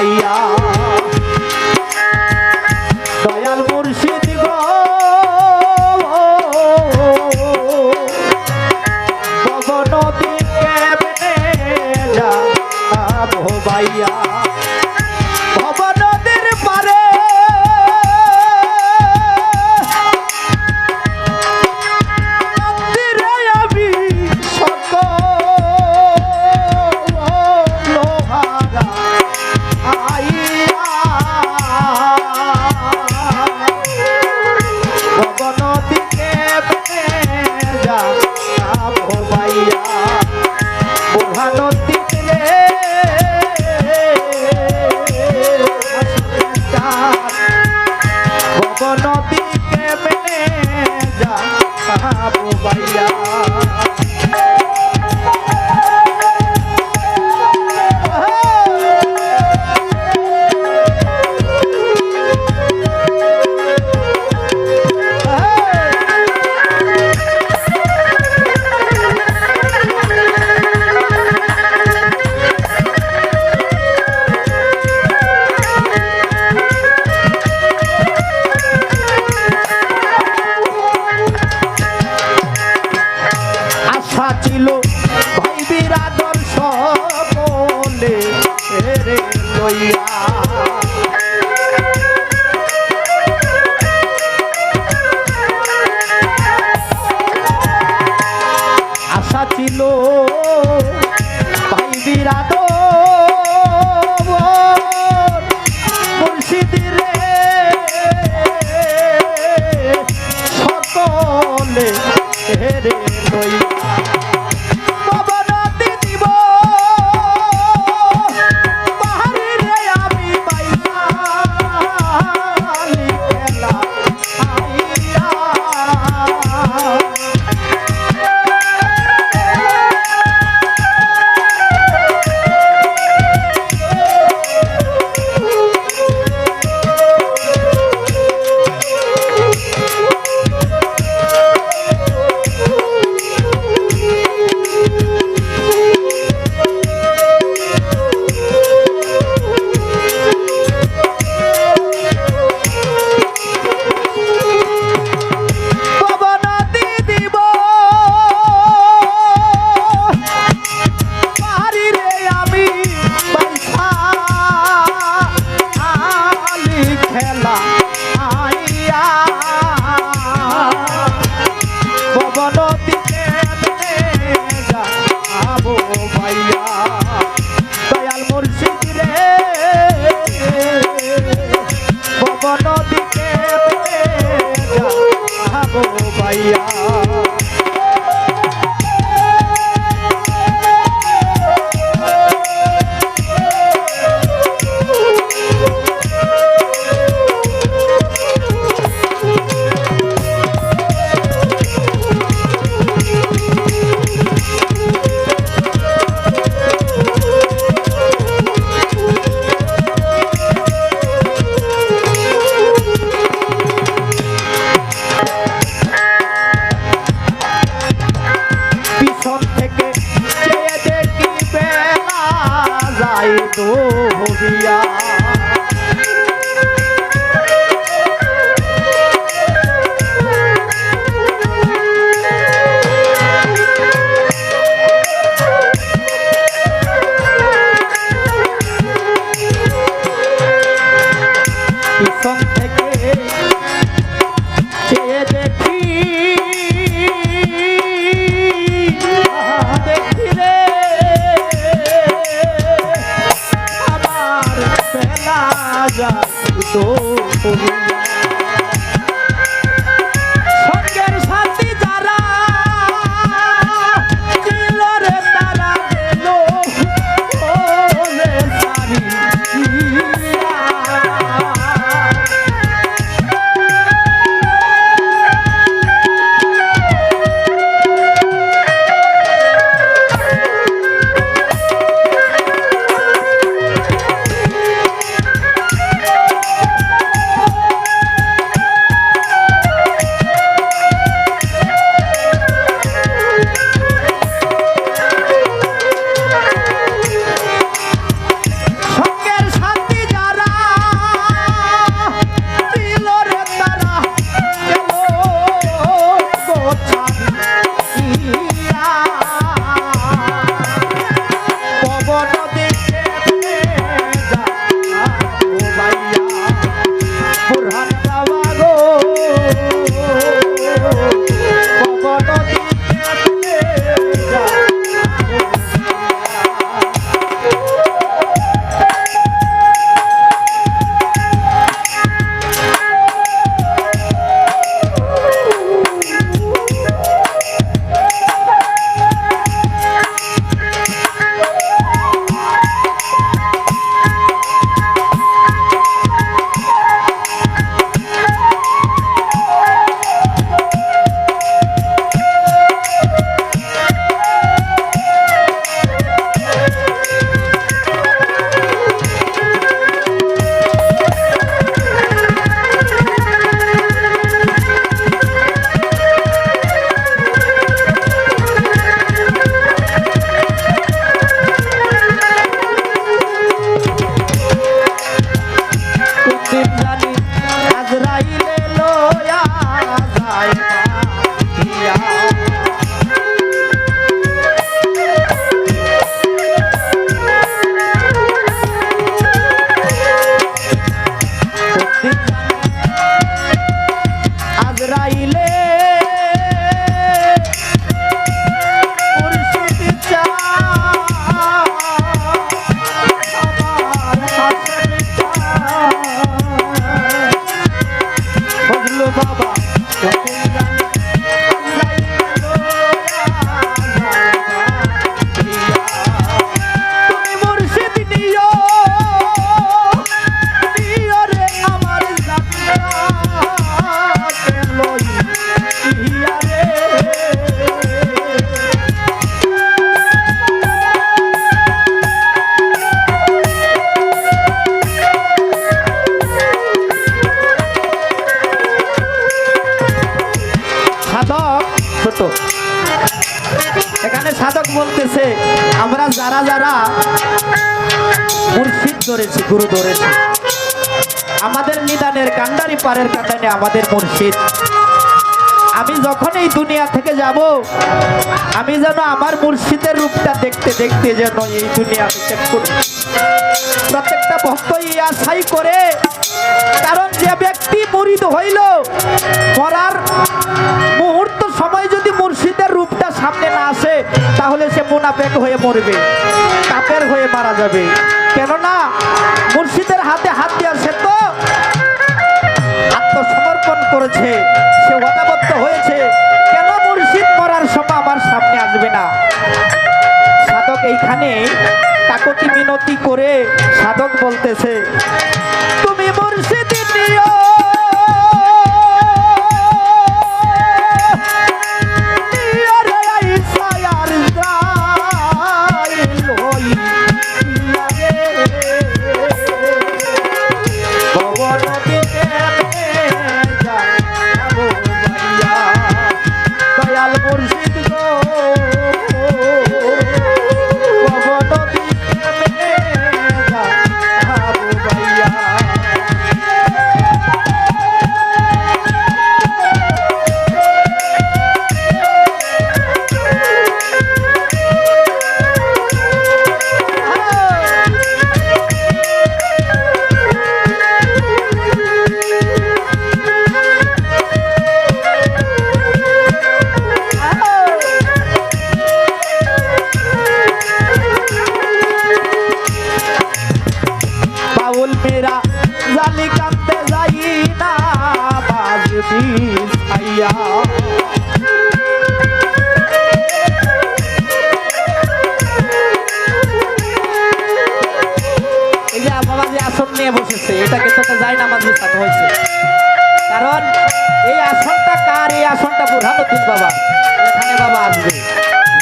পাইয়া। দয়াল মুর্শিদ গো। ভগন দিকে যা ভাইয়া নাচিল ভাই বিরাধর সকলে লইয়া ছোট এখানে সাধক বলতেছে, আমরা যারা যারা মুর্শিদ ধরেছি, গুরু ধরেছি, আমাদের নিদানের কান্ডারি পারের কান্ডানে আমাদের মুর্শিদ। আমি যখন এই দুনিয়া থেকে যাব, আমি যেন আমার মুর্শিদের রূপটা দেখতে দেখতে যেন এই দুনিয়া ত্যাগ করি। প্রত্যেকটা ভক্ত এই আশাই করে, কারণ যে ব্যক্তি মরিদ হইল, মরার মুহূর্ত মুর্শিদের রূপটা সামনে না আসে, তাহলে সে মুনাফেক হয়ে মরবে কাপের হয়ে মারা যাবে। কেননা মুর্শিদের হাতে হাত দিয়ে সে তো আত্মসমর্পণ করেছে, সে ওয়াদাবদ্ধ হয়েছে। কেন মুর্শিদ মরার সময় আমার সামনে আসবে না? সাধক এইখানে কাকতি মিনতি করে সাধক বলতেছে, তুমি মুর্শিদ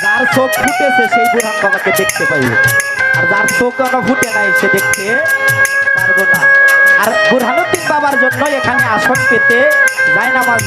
যার চোখ ফুটেছে, সেই বুরহান দেখতে পাইবে। আর যার চোখ এখনও ফুটে নাই, সে আর বুরহানুদ্দিন বাবার জন্য এখানে আসন পেতে যায় নামাজ